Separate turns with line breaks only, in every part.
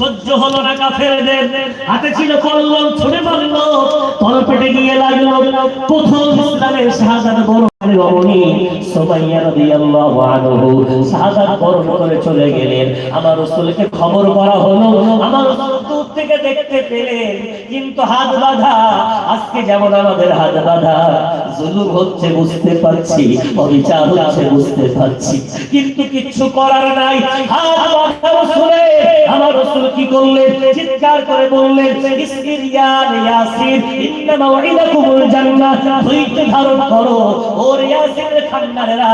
সহ্য হলো না কাফেরদের। হাতে ছিল কল্লম ছুড়ে মারলো, তলপেটে গিয়ে লাগল প্রথম ইসলামের বড় রমণী সুমাইয়া রাদিয়াল্লাহু আনহু শাহাদাত বরণ করে চলে গেলেন। আমার রাসূলকে খবর করা হলো। আমার রাসূল দূর থেকে দেখতে পেলেন, কিন্তু হাত বাঁধা। আজকে যেমন আমাদের হাত বাঁধা, জুলুম হচ্ছে বুঝতে পারছি, অবিচার হচ্ছে বুঝতে পারছি। কিন্তু কিচ্ছু করার নাই। হাত বাঁধা রাসূলে। আমার রাসূল কি করলেন? চিৎকার করে বললেন ইসবির ইয়াসির ইন্না মাওইদাকুমুল জান্নাহ। ধৈর্য ধারণ করো। ওর ইয়াসিনের খান্নারেরা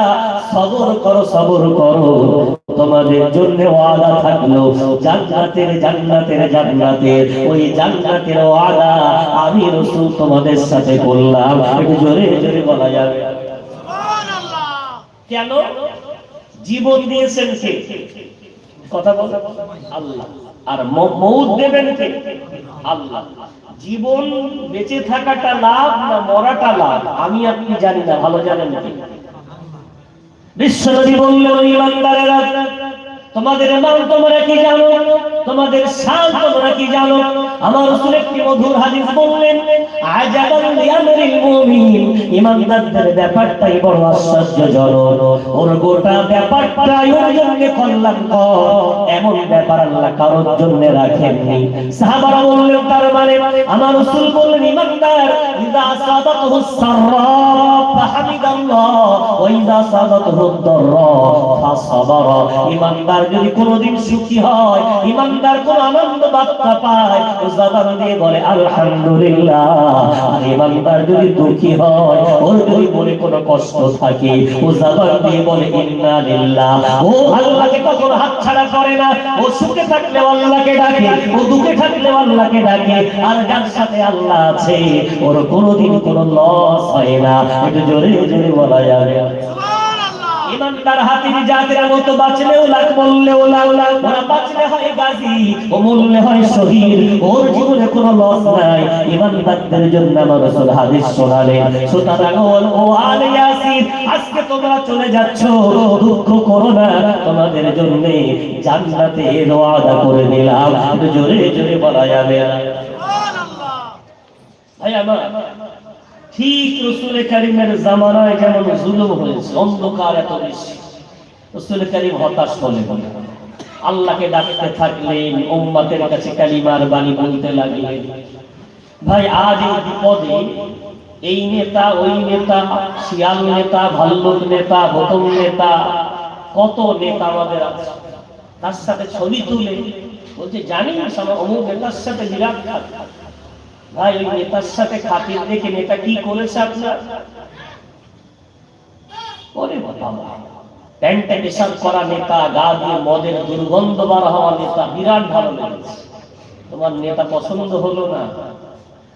সবর করো সবর করো। তোমাদের জন্য ওয়াদা থাকল জান্নাতের জান্নাতের জান্নাতের। ওই জান্নাতের ওয়াদা আমি রাসূল তোমাদের সাথে করলাম। একটু জোরে জোরে বলা যাবে। কেন? জীবন দিয়েছেন কে? কথা বল। আল্লাহ। আর মৌত দেবেন কে? আল্লাহ। জীবন বেঁচে থাকাটা লাভ না মরাটা লাভ? আমি আপনি জানি না, ভালো জানেন কে? বিশ্ব বললেন ইমানদারেরা তোমাদের মান তোমরা কি জানো? তোমাদের শান তোমরা কি জানো? আমার রাসূল একটি মধুর হাদিস বললেন আজাবান লিআমরিল মুমিন। ইমানদারদের ব্যাপারটাই বড় আশ্চর্যজনক। ওর গোটা ব্যাপারটাই ওর জন্য কল্যাণকর। এমন ব্যাপার আল্লাহ কারোর জন্য রাখেননি। সাহাবারা বললেন, তার মানে আমার রাসূল বললেন, ইমানদার ইযা সাদাতহু সাররা, ফাহামিদাল্লাহ, ওয়া ইযা সাদাতহু দাররা, ফাসাবারা। ইমানদার যদি কোনোদিন সুখী হয়, ইমানদার কোন আনন্দ বার্তা পায় জবান দিয়ে বলে, আলহামদুলিল্লাহ। ইমানদার যদি দুঃখী হয়, ওর যদি মনে কোনো কষ্ট থাকে, ও জবান দিয়ে বলে, ইন্না লিল্লাহ। ও আল্লাহকে কখনো হাতছাড়া করে না। ও সুখে থাকলে আল্লাহকে ডাকে, ও দুঃখে থাকলে আল্লাহকে ডাকে। আর যার সাথে আল্লাহ আছে, ওর কোনোদিন কোনো লস হয় না। একটু জোরে জোরে বলা যাবে। ইমানদার হাতির জাতের মতো বাঁচলেও লাগ বললেও লাগ ওরা বাঁচলে হয় গাজী ও মরলে হয় শহীদ। ওর জীবনে কোনো লস নাই। ইমানদারদের জন্য আমার রাসূল হাদিস শোনালেন। সুতরাং ও- আলে ইয়াসিন আজকে তোমরা চলে যাচ্ছ। দুঃখ করো না। তোমাদের জন্য জান্নাতে ওয়াদা করে দিলাম। জোরে জোরে বলা যাবে না ভাই আমার ঠিক রসুল করিমের জামানায় যেমন জুলুম হয়েছে, অন্ধকার এত বেশি। রসুল করিম হতাশ হলে আল্লাহকে ডাকতে থাকলেন, উম্মাতের কাছে কালিমার বাণী বলতে লাগলেন, ভাই, আজ এই বিপদে এই নেতা, ওই নেতা, শিয়াল নেতা, ভাল্লুক নেতা বোতম নেতা, কত নেতা আমাদের আছে। তার সাথে ছবি তুলে বলছে জানি না সবাই অমুক নেতার সাথে বিরাট ভাই ওই নেতার সাথে খাতির দেখে নেতা কি করেছে আপনার? ওরে বাবা প্যান্টে পেশাব করা নেতা গা দিয়ে মদের দুর্গন্ধ বার হওয়া নেতা বিরাট ভালো লেগেছে। তোমার নেতা পছন্দ হলো না।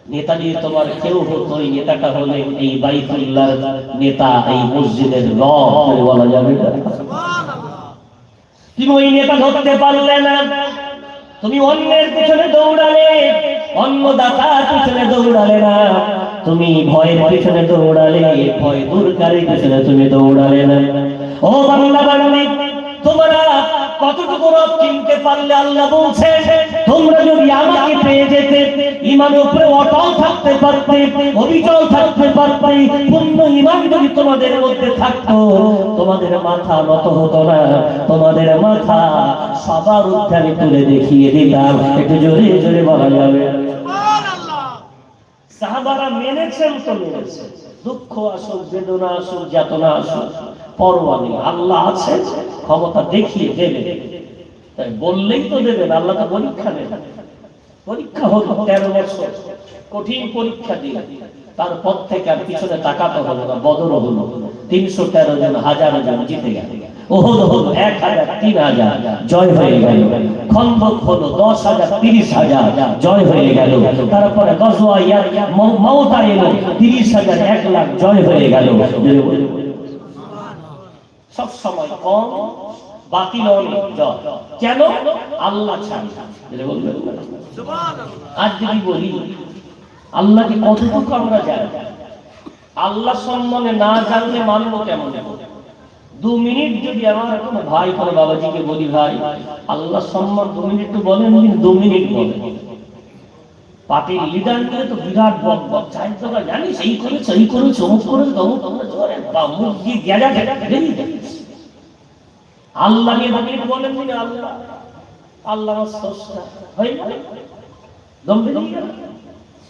নেতা যদি তোমার কেউ হতো ওই নেতাটা হলে এই বাইতুল্লাহর নেতা এই মসজিদের ল বলা যাবে না তুমি ওই নেতা ধরতে পারলে না। তুমি অন্যের পিছনে দৌড়ালে অন্নদাতার পিছনে দৌড়ালে না। তুমি ভয়ের পিছনে দৌড়ালে, ভয় দূরকারীর পিছনে তুমি দৌড়ালে না। ও বাংলা বাঙালি, তোমরা কতটুকু রব চিনতে পারলে আল্লাহ বলছে তোমরা যদি আমাকে পেয়ে যেতে ইমানের উপরে অটল থাকতে পারতে, অবিচল থাকতে পারতে, পূর্ণ ইমান যদি তোমাদের মধ্যে থাকতো, তোমাদের মাথা নত হতো না। তোমাদের মাথা সবার আমি তুলে দেখিয়ে দিতাম। একটু জোরে জোরে বলা যাবে। সাহাবারা মেনেছেন তো মেনেছেন। দুঃখ আসুক, বেদনা আসুক, যাতনা আসুক। আল্লাহ আছে, ক্ষমতা দেখিয়ে দেবে। তাই বললেই তো দেবেন আল্লাহ তো পরীক্ষা নেবেন পরীক্ষা হলো তেরো বছর, কঠিন পরীক্ষা দিলেন তারপর থেকে আর পিছনে তাকাতে হলো না, বদর হলো। তিনশো তেরো জন, হাজার জন জিতে গেল। হলো দশ হাজার তারপরে তিরিশ হাজার, এক লাখ, জয় হয়ে গেল। সব সময় কম, বাতিল কেন? আল্লাহ আজ যদি বলি, আল্লাহকে কতটুকু আমরা জানি? আল্লাহ সম্মানে না জানলে মানবো কেমন? দু মিনিট যদি আমার ভাই, কোনো বাবাজিকে বলি, ভাই, আল্লাহ সম্মান দু মিনিট তো বলেন দু মিনিট বলেন। পার্টির লিডার নিয়ে তো বিরাট বক বক চাই তো জানি সেই করেছে, এই করেছে, অমুক করেছে, তমুক তোমরা জোরে বা মুখ দিয়ে গেজা গেজা বেরিয়ে যাচ্ছে আল্লাহ। আল্লাহ স্রষ্টা। হয় না?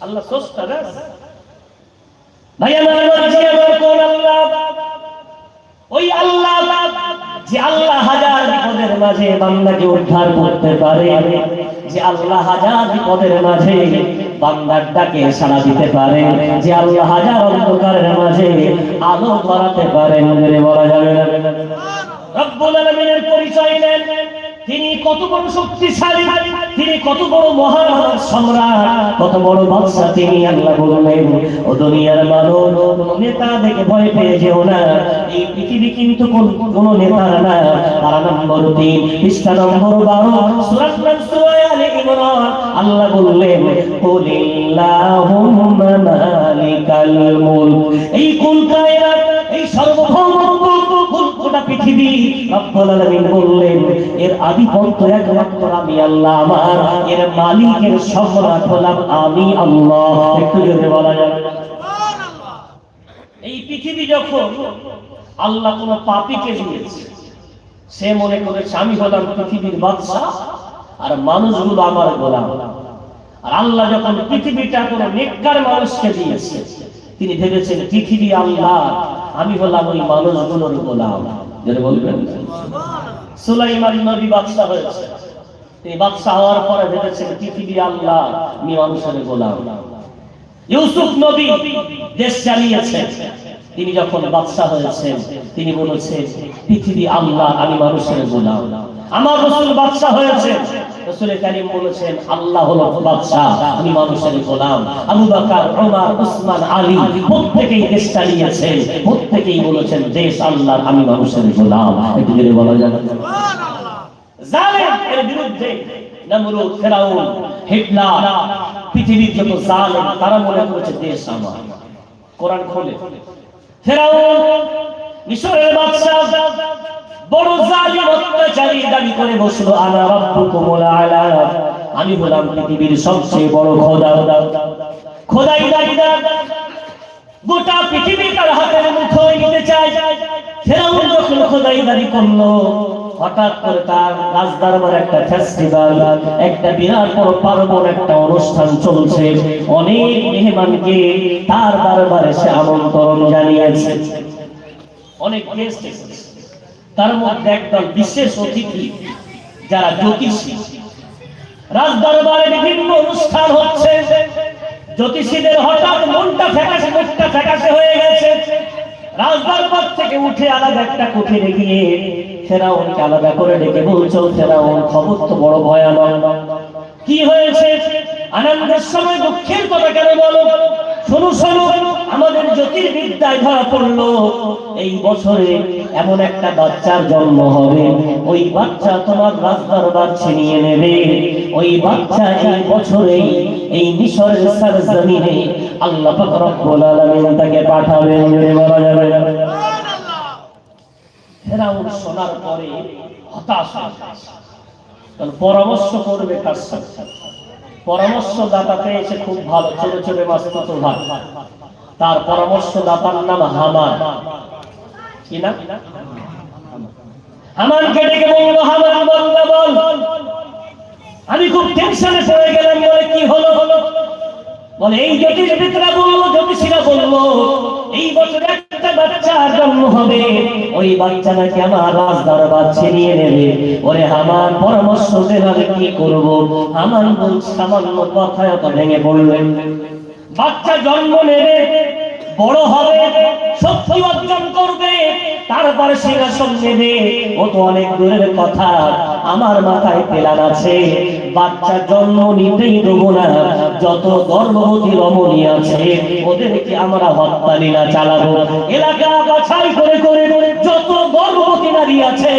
আল্লাহ ব্যাস। ভাই, আমার কোন আল্লাহ? ওই আল্লাহ যে আল্লাহ হাজার বিপদের মাঝে বান্দাকে উদ্ধার করতে পারে, যে আল্লাহ হাজার বিপদের মাঝে বান্দার ডাকে সাড়া দিতে পারে, যে আল্লাহ হাজার অন্ধকারের মাঝে আলো ধরাতে পারেন বলা যাবে না। রব্বুল আলামিনের পরিচয় নেন তিনি কত বড় শক্তিশালী, তিনি কত বড় মহান সম্রাট, কত বড় বাদশা তিনি আল্লাহ বললেন, ও দুনিয়ার মানুষ নেতা দেখে ভয় পেয়ে যেও না। এই পৃথিবী কিন্তু কোন নেতার না। তারা নম্বর তিন, পৃষ্ঠা নম্বর বারো আল্লাহ বললেন এই পৃথিবী রব্বুল আলামিন বললেন, এর একমাত্র আমি, আল্লাহ আমার। এর মালিকের সম্রাট হলাম আমি, আল্লাহ। একটু জোরে বলা যাবে এই পৃথিবী যখন আল্লাহ কোন পাপীকে দিয়েছে, সে মনে করেছে, আমি হলাম পৃথিবীর বাদশা আর মানুষগুলো আমার গোলাম। আর আল্লাহ যখন পৃথিবীটা কোন নেককার মানুষকে দিয়েছে, তিনি ভেবেছেন, পৃথিবী আল্লাহ আমি বললাম ওই মানুষগুলোর গোলাম। যেটা বলবেন? সুলাইমান নবী বাদশা হয়েছে। এই বাদশা হওয়ার পরে ভেবেছেন পৃথিবী আল্লাহ, আমি মানুষের গোলাম। ইউসুফ নবী দেশ চালিয়েছেন তিনি যখন বাদশা হয়েছেন, তিনি বলেছেন, পৃথিবী আল্লাহ, আমি মানুষের গোলাম। আমার রসুল বাদশাহ হয়েছে। আল্লাহ মানুষের দেশ দেশ আল্লাহ আমি মানুষের পৃথিবীর যত জালেম, তারা মনে করেছে, দেশ আমার। কোরআন খোলে। ফেরাউন, মিশরের বাদশা বড় জালিম অত্যাচারী দাবি করে বসল আনা রাব্বুকুমুল আলা। আমি হলাম পৃথিবীর সবচেয়ে বড় খোদা। খোদাই দাবিদার গোটা পৃথিবী তার হাতের মুঠোয় নিতে চায়। ফেরাউন যখন খোদাইদারি করল, হঠাৎ করে তার রাজদরবার একটা ফেস্টিভ্যাল একটা বিরাট বড় পার্বণ, একটা অনুষ্ঠান চলছে। অনেক মেহমানকে তার দরবারে সে আমন্ত্রণ জানিয়েছে। অনেক গেস্ট এসেছে। তার মধ্যে একদল বিশেষ অতিথি যারা জ্যোতিষী। রাজদরবারে বিভিন্ন অনুষ্ঠান হচ্ছে। জ্যোতিষীদের হঠাৎ মনটা ফ্যাকাশে, মুখটা ফ্যাকাশে হয়ে গেছে। রাজদরবার থেকে উঠে আলাদা একটা কুঠিরে গিয়ে ফেরাউনকে আলাদা করে ডেকে বলছো ফেরাউন, খবর তো বড় ভয়ানক। কি হয়েছে? আনন্দের সময় দুঃখের কথা কেন বলো? শোনো শোনো, আমাদের জ্যোতির্বিদ্যায় ধরা পড়ল। এই বছরে এমন একটা বাচ্চার জন্ম হবে। ওই বাচ্চা তোমার রাজদরবার ছিনিয়ে নেবে। ওই বাচ্চা এই বছরেই এই মিশরের সরজমিনে আল্লাহ পাক রব্বুল আলামিন তাকে পাঠাবেন। যদি বলা যাবে না? ফেরাউন শোনার পরে হতাশ পরামর্শ করবে কার সাথে? পরামর্শ দাতা পেয়েছে খুব ভালো ছোট ছোট মাস্তুত ভাই। তার পরামর্শ দাতার নাম হামান কি না হামানকে ডেকে বলল হামান বল বল। আমি খুব টেনশনে পড়ে গেলাম, বলে কি হলো? বলে, এই জ্যোতিষবিদরা বলল, জ্যোতিষীরা বলল, এই বছর একটা বাচ্চার জন্ম হবে, ওই বাচ্চা নাকি আমার রাজ ছিনিয়ে নেবে। ওরে, আমার পরামর্শ দেবে কি করব? আমার সামান্য কথায় ভেঙে পড়লেন বাচ্চা জন্ম নেবে, বড় হবে শক্তি অর্জন করবে। তারপরে সিংহাসন নেবে ও তো অনেক দূরের কথা, আমার মাথায় পেলান আছে। বাচ্চা জন্ম নিতেই দেবো না, যত গর্ভবতী রমণী আছে, ওদেরকে আমরা হত্যা লীলা চালাবো। এলাকা বাছাই করে করে যত গর্ভবতী নারী আছে,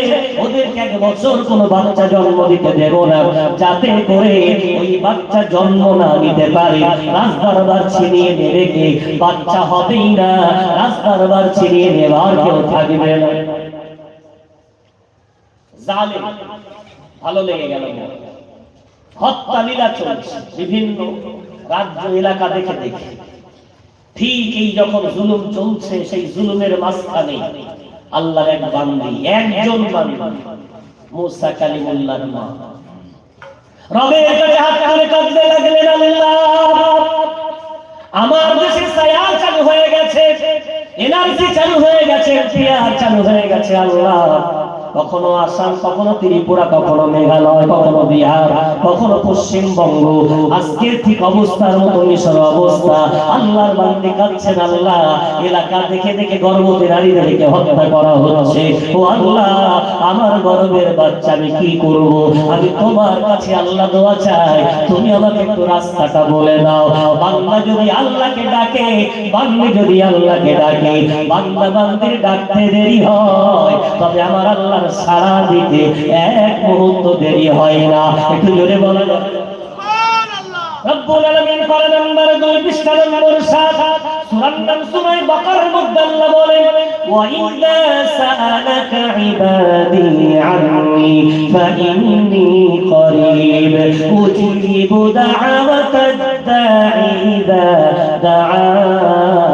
ওদেরকে এক বছর কোনো বাচ্চা জন্ম দিতে দেব না, যাতে করে ওই বাচ্চা জন্ম না নিতে পারে। রাজদরবার ছিনিয়ে নেবে কে? বাচ্চা হবেই না রাজদরবার ছিনিয়ে নেওয়ার কেউ থাকবে না জালেম, ভালো লেগে গেল হত্যা লীলা চলছে, বিভিন্ন রাজ্য এলাকা দেখে দেখে। ঠিক এই যখন জুলুম চলছে, সেই জুলুমের মাঝখানে আল্লাহর এক বান্দি, একজন বান্দি, মুসা কালিমুল্লাহর মা রবের কাছে হাত তুলে কাঁদতে লাগলেন আল্লাহ। আমার দেশে সায়া চালু হয়ে গেছে। এনার্জি চালু হয়ে গেছে পিয়ার চালু হয়ে গেছে আল্লাহ। কখনো আসাম, কখনো ত্রিপুরা, কখনো মেঘালয়, কখনো বিহার, কখনো পশ্চিমবঙ্গ। আজকের ঠিক অবস্থার মতো মিশর অবস্থা। আল্লাহর বান্দি কাচ্ছেন আল্লাহ। এলাকা দেখে দেখে গর্ভবতী নারীদেরকে হত্যা করা হচ্ছে। ও আল্লাহ, আমার গর্বের বাচ্চা আমি কি করব? আমি তোমার কাছে আল্লাহ দোয়া চাই। তুমি আমাকে একটু রাস্তাটা বলে দাও। বান্দা যদি আল্লাহকে ডাকে, বান্দি যদি আল্লাহকে ডাকে, বান্দা বান্দির ডাকতে দেরি হয়। তবে আমার আল্লাহর সাড়া দিতে এক মুহূর্ত দেরি হয় না। একটু জোরে বলা যাবে রব্বুল আলামিন পারা নাম্বার 2 পৃষ্ঠা নম্বর 7 সূরার নাম সূরা বাকার মধ্যে আল্লাহ বলেন ওয়া সাআলাকা ইবাদি আন্নি ফাইন্নি করিব উজিবু দা'ওয়াতাদ দা'i দা'আন আল্লাহ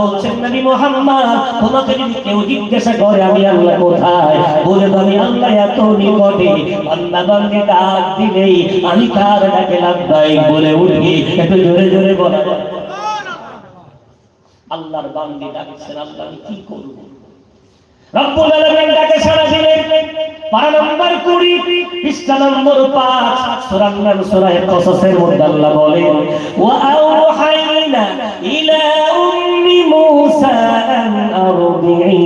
বলছেন নবী মুহাম্মদ, তোমাকে যদি কেউ জিজ্ঞাসা করে আমি আল্লাহ কোথায়? বলে আমি আল্লাহ এত নিকটে। বান্দা বান্দি ডাক দিলেই আমি কার ডাকে লাভদায়ক বলে উঠি। একটু জোরে জোরে বলা আল্লাহর বান্দি ডাকছেন, আল্লাহ আমি কি করব? রব্বুল আলামিন ডাকে সাড়া দিলেন। পারা নম্বর 20 পৃষ্ঠা নম্বর 5 সূরা নাম সূরা কসসের মধ্যে আল্লাহ বলেন, ওয়া আওহাইনা ইলা উম্মি মূসা আন আরদিহি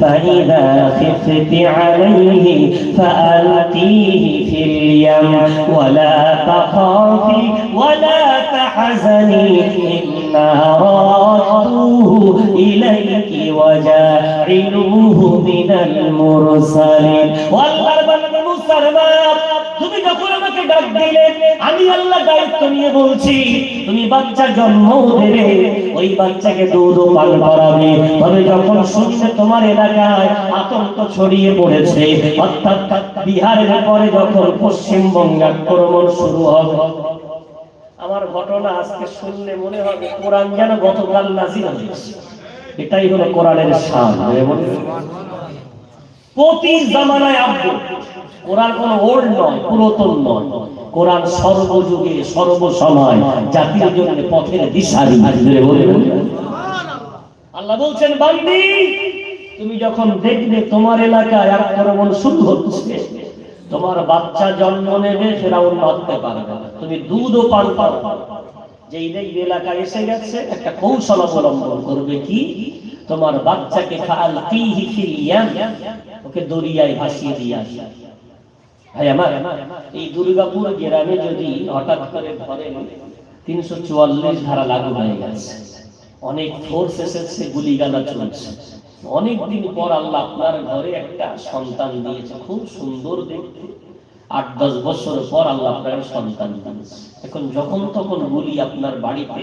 ফাইদা খিফতি আলাইহি ফাআলকিহি ফিল ইয়াম ওয়ালা তাখাফি ওয়ালা তাহজানি ইন্না রাদুহু ইলাইকি ওয়াজাইলুহু মিনাল মুরসালিন আল্লাহর বান্দা মুসার বাপ তুমি যখন আমাকে ডাক দিলে, আমি আল্লাহ দায়িত্ব নিয়ে বলছি, তুমি বাচ্চা জন্ম দেবে, ওই বাচ্চাকে দুধ পান করাবে। তবে যখন শুনছে তোমার এলাকায় আতঙ্ক ছড়িয়ে পড়েছে, অর্থাৎ বিহারের পরে যখন পশ্চিমবঙ্গে আক্রমণ শুরু হবে, আমার ঘটনা আজকে শুনলে মনে হবে কোরআন যেন গতকাল নাজিল হয়েছে। এটাই হলো কোরআনের শান প্রতি জামানায় আব্দু কোরআন কোন ওল্ড নয়, পুরাতন নয়। কোরআন সর্বযুগে, সর্বসময় জাতির জন্য পথের দিশারি। আল্লাহ বলছেন, বান্দি, তুমি যখন দেখবে তোমার এলাকায় আক্রমণ শুরু হচ্ছে, তোমার বাচ্চা জন্ম নেবে, ফেরাউন বাঁধতে পারবে। তুমি দুধও পান করো যেই দেখবে এলাকায় এসে গেছে, একটা কৌশল অবলম্বন করবে কি? তোমার বাচ্চাকে ফাল ফিহি ফিল ওকে দরিয়ায় ভাসিয়ে দিয়ে আসে। ভাই আমার, এই দুর্গাপুর গ্রামে যদি হঠাৎ করে ধরেন তিনশো চুয়াল্লিশ ধারা লাগু হয়ে গেছে, অনেক ফোর্স এসেছে গুলিগালা চলছে। অনেক দিন পর আল্লাহ আপনার ঘরে একটা সন্তান দিয়েছে, খুব সুন্দর দেখতে। আট দশ বছর পর আল্লাহ আপনার সন্তান দিয়েছে। এখন যখন তখন গুলি আপনার বাড়িতে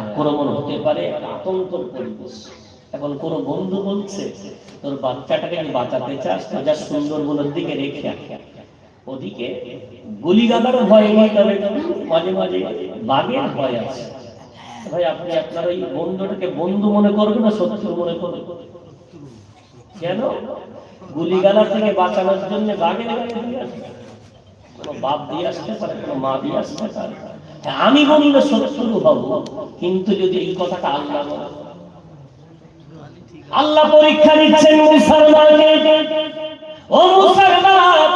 আক্রমণ হতে পারে, একটা আতঙ্কর পরিবেশ। এখন কোন বন্ধু বলছে, তোর বাচ্চাটাকে আমি বাঁচাতে চাস তো যা সুন্দরবনের দিকে রেখে। ওদিকে গুলিগালারও ভয় নেই তবে মাঝে মাঝে বাঘের ভয় আছে ভাই, আপনি আপনার ওই বন্ধুটাকে বন্ধু মনে করবেন না, শত্রু মনে করবেন কেন গুলিগালা থেকে বাঁচানোর জন্য বাঘের। কোনো বাপ দিয়ে আসতে পারে, কোনো মা দিয়ে আসতে পারে আমি বললে শত্রু হব, কিন্তু যদি এই কথাটা আল্লাহ আল্লাহ পরীক্ষা দিচ্ছেন মুসলমানকে ও মুসলমান,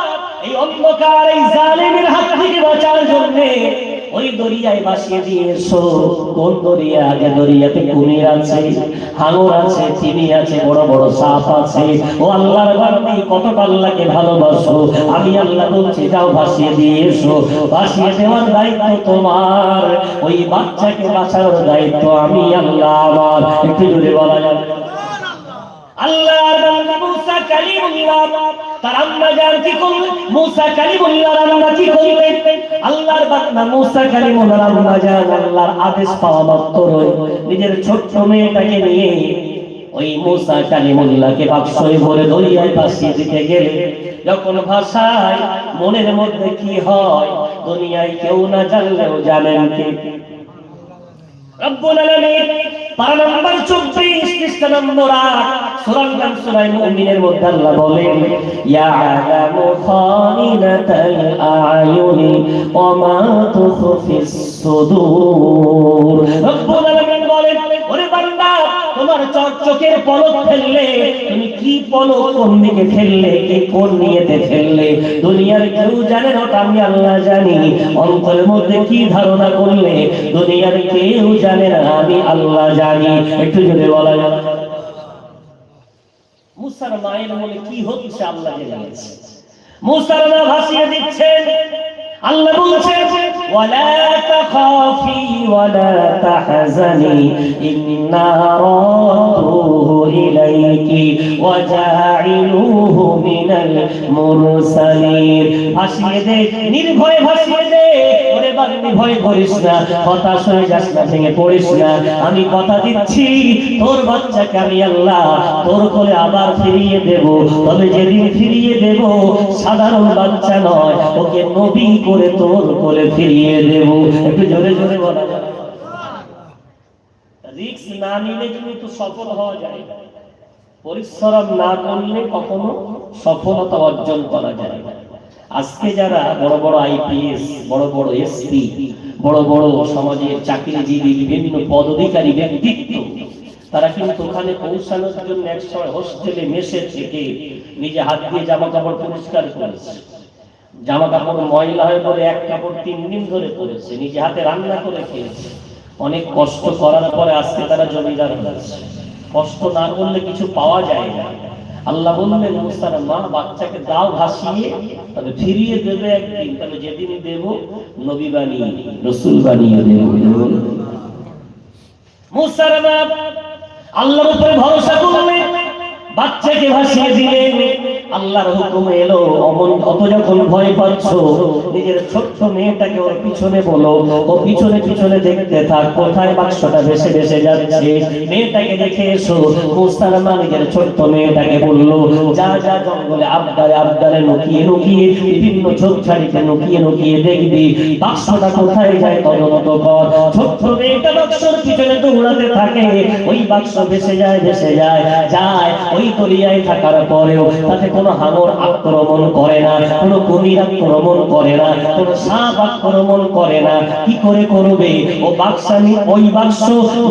এই অন্ধকার, এই জালিমের হাত থেকে বাঁচার জন্য ওই দরিয়ায় ভাসিয়ে দিয়ে এসো। কোন দরিয়া? আগে দরিয়াতে কুমির আছে, হাঙর আছে, চিনি আছে, বড় বড় সাপ আছে। ও আল্লাহর বান্দি কত আল্লাহকে ভালোবাসো। আমি আল্লাহ বলছি, যাও ভাসিয়ে দিয়ে এসো। ভাসিয়ে দেওয়ার দায়িত্ব তোমার। ওই বাচ্চাকে বাঁচানোর দায়িত্ব আমি আল্লাহ আমার। একটু জোরে বলা যাবে। আদেশ পাওয়া নিজের ছোট্ট মেয়েটাকে নিয়ে ওই মুসা কালিমুল্লাহকে বাক্সয় ভরে দরিয়ায় ভাসিয়ে দিতে গেলে যখন ভাষায় মনের মধ্যে কি হয়? দুনিয়ায় কেউ না জানলেও জানেন কে? রব্বুল আলামিন পারা নাম্বার 24 পৃষ্ঠা নম্বর 8 কোন দিকে ফেললে, কে কোন দুনিয়ার কেউ জানে না আমি আল্লাহ জানি। অন্তরের মধ্যে কি ধারণা করলে, দুনিয়ার কেউ জানে না, আমি আল্লাহ জানি। একটু জোরে বলা যাবে মুসার মায়ের মনে কি হচ্ছে? আল্লাহ জানিয়েছে মুসার মা ভাসিয়ে দিচ্ছেন। আল্লাহ বলছেন, ওয়ালা তাখাফি ওয়ালা তাহজানি, ইন্না রাদুহু ইলাইকি ওয়া জাইলুহু মিনাল মুরসালিন। ভাসিয়ে দে, নির্ভয়ে ভাসিয়ে দে। আমি কথা দিচ্ছি, তোর বাচ্চাকে আমি আল্লাহ তোর কোলে আবার ফিরিয়ে দেব তবে যেদিন ফিরিয়ে দেব, সাধারণ বাচ্চা নয়, ওকে নবী করে তোর কোলে ফিরিয়ে দেব একটু জোরে জোরে বলা রিক্স না সফল হওয়া যায়। পরিশ্রম না করলে কখনো সফলতা অর্জন করা যায় না। আজকে যারা বড় বড় আইপিএস, বড় বড় এসপি, বড় বড় সমাজের চাকরিজীবী, বিভিন্ন পদাধিকারী, ব্যক্তিত্ব, তারা কিন্তু ওখানে পৌঁছানোর জন্য একসময় হোস্টেলে মেসে থেকে নিজে হাত দিয়ে জামা কাপড় পরিষ্কার করেছে। জামা কাপড় ময়লা হয়ে পরে এক কাপড় তিন দিন ধরে পরেছে নিজে হাতে রান্না করে খেয়েছে। অনেক কষ্ট করার পরে আজকে তারা জমিদার হয়েছে। কষ্ট না করলে কিছু পাওয়া যায় না। আল্লাহ বললেন মুসার মা বাচ্চাকে দাও ভাসিয়ে, তাহলে ফিরিয়ে দেবে একদিন তবে যেদিন দেব, নবী বানিয়ে, রসুল বানিয়ে দেব। মুসার মা আল্লাহর উপরে ভরসা করলেন বাচ্চাকে ভাসিয়ে দিলেন আল্লাহর হুকুম এলো, অমন অত যখন ভয় পাচ্ছ, নিজের ছোট্ট মেয়েটাকে ওর পিছনে বলো, ও পিছনে পিছনে দেখতে থাক, কোথায় বাক্সটা ভেসে ভেসে যাচ্ছে। মেয়েটাকে দেখে এসো মুস্তার মা নিজের ছোট্ট মেয়েটাকে বলল, যা যা জঙ্গলে আবদারে আবদারে লুকিয়ে লুকিয়ে, বিভিন্ন ঝোপঝাড়িতে লুকিয়ে লুকিয়ে দেখবি, বাক্সটা কোথায় যায় তদন্ত কর। ছোট্ট মেয়েটা বাক্সর পিছনে দৌড়াতে থাকে, ওই বাক্স ভেসে যায় ভেসে যায় যায়। ওই দরিয়ায় থাকার পরেও তাতে কোনো হাঙর আক্রমণ করে না, কোনো কুমির আক্রমণ করে না, কোনো সাপ আক্রমণ করে না। কি করে করবে? ও বাক্সানি ওই বাক্স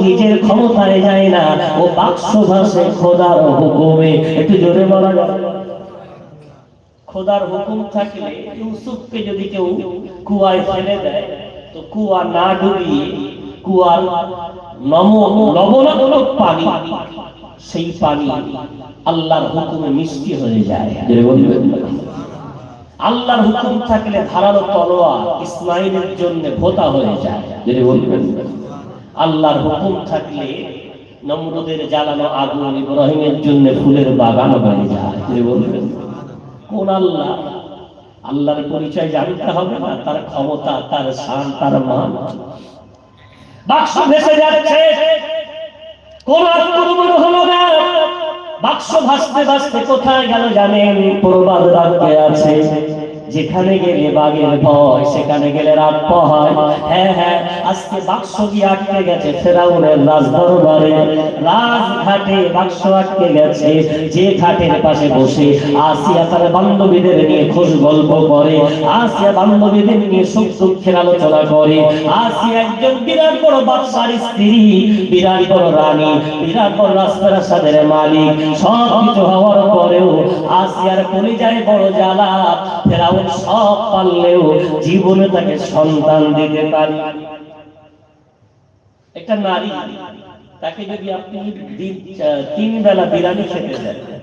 নিজের ক্ষমতায় যায় না। ও বাক্স ভাসে খোদার হুকুমে। একটু জোরে বলা যায় খোদার হুকুম থাকলে ইউসুফকে যদি কেউ কুয়ায় ফেলে দেয়, তো কুয়া না ডুবিয়ে কুয়ার নম লবণাত্মক পানি সেই পানি আল্লাহর হুকুমে মিষ্টি হয়ে যায়। আল্লাহর হুকুম থাকলে ধারালো তলোয়ার ইসমাইলের জন্য ভোতা হয়ে যায়। বলবেন? আল্লাহর হুকুম থাকলে নমরুদের জ্বালানো আগুন ইব্রাহিমের জন্য ফুলের বাগান হয়ে যায়। বলবেন? কোন আল্লাহ? আল্লাহর পরিচয় জানতে হবে না তার ক্ষমতা তার শান তার মান। বাক্স ভেসে যাচ্ছে। বাক্স ভাসতে ভাসতে কোথায় গেল জানেন? প্রবাদ রাখতে আছে। যেখানে গেলে বাঘের ভয়, সেখানে গেলে রাত হয় হ্যাঁ হ্যাঁ আজকে বাক্স গিয়ে আটকে গেছে ফেরাউনের রাজ দরবারে রাজঘাটে বাক্স আটকে গেছে, যে ঘাটের পাশে বসে আসিয়া তার বান্ধবীদের নিয়ে খোঁজ গল্প করে, আসিয়া বান্ধবীদের নিয়ে সুখ দুঃখের আলোচনা করে। আসিয়া একজন বিরাট বড় বাদশার স্ত্রী, বিরাট বড় রানী, বিরাট বড় রাজপ্রাসাদের মালিক। সব কিছু হওয়ার পরেও আসিয়ার কলিজায় বড় জ্বালা। ফেরাউন সব পারলেও জীবনে তাকে সন্তান দিতে পারি। একটা নারী, তাকে যদি আপনি তিন বেলা বিরানি খেতে দেন